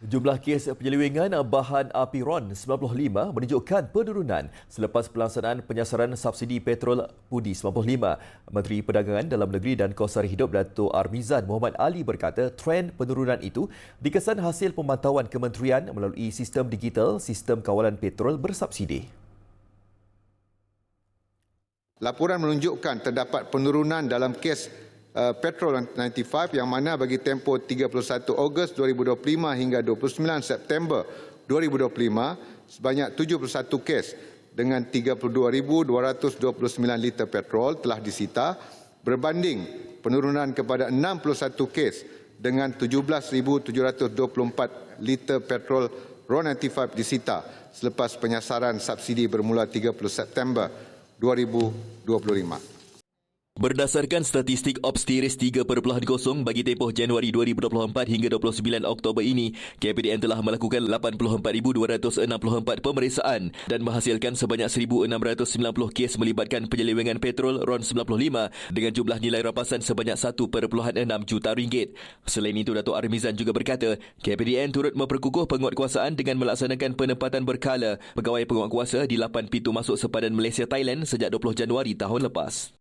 Jumlah kes penyelewengan bahan api RON 95 menunjukkan penurunan selepas pelaksanaan penyasaran subsidi petrol Pudi 95. Menteri Perdagangan Dalam Negeri dan Kos Hidup Dato' Armizan Muhammad Ali berkata trend penurunan itu dikesan hasil pemantauan kementerian melalui sistem digital sistem kawalan petrol bersubsidi. Laporan menunjukkan terdapat penurunan dalam kes uh, Petrol 95 yang mana bagi tempoh 31 Ogos 2025 hingga 29 September 2025 sebanyak 71 kes dengan 32,229 liter petrol telah disita berbanding penurunan kepada 61 kes dengan 17,724 liter petrol RON 95 disita selepas penyasaran subsidi bermula 30 September 2025. Berdasarkan statistik Ops Tiris 3.0 bagi tempoh Januari 2024 hingga 29 Oktober ini, KPDN telah melakukan 84,264 pemeriksaan dan menghasilkan sebanyak 1,690 kes melibatkan penyelewengan petrol RON 95 dengan jumlah nilai rapasan sebanyak 1.6 juta ringgit. Selain itu, Datuk Armizan juga berkata, KPDN turut memperkukuh penguatkuasaan dengan melaksanakan penempatan berkala pegawai penguatkuasa di 8 pintu masuk sepadan Malaysia-Thailand sejak 20 Januari tahun lepas.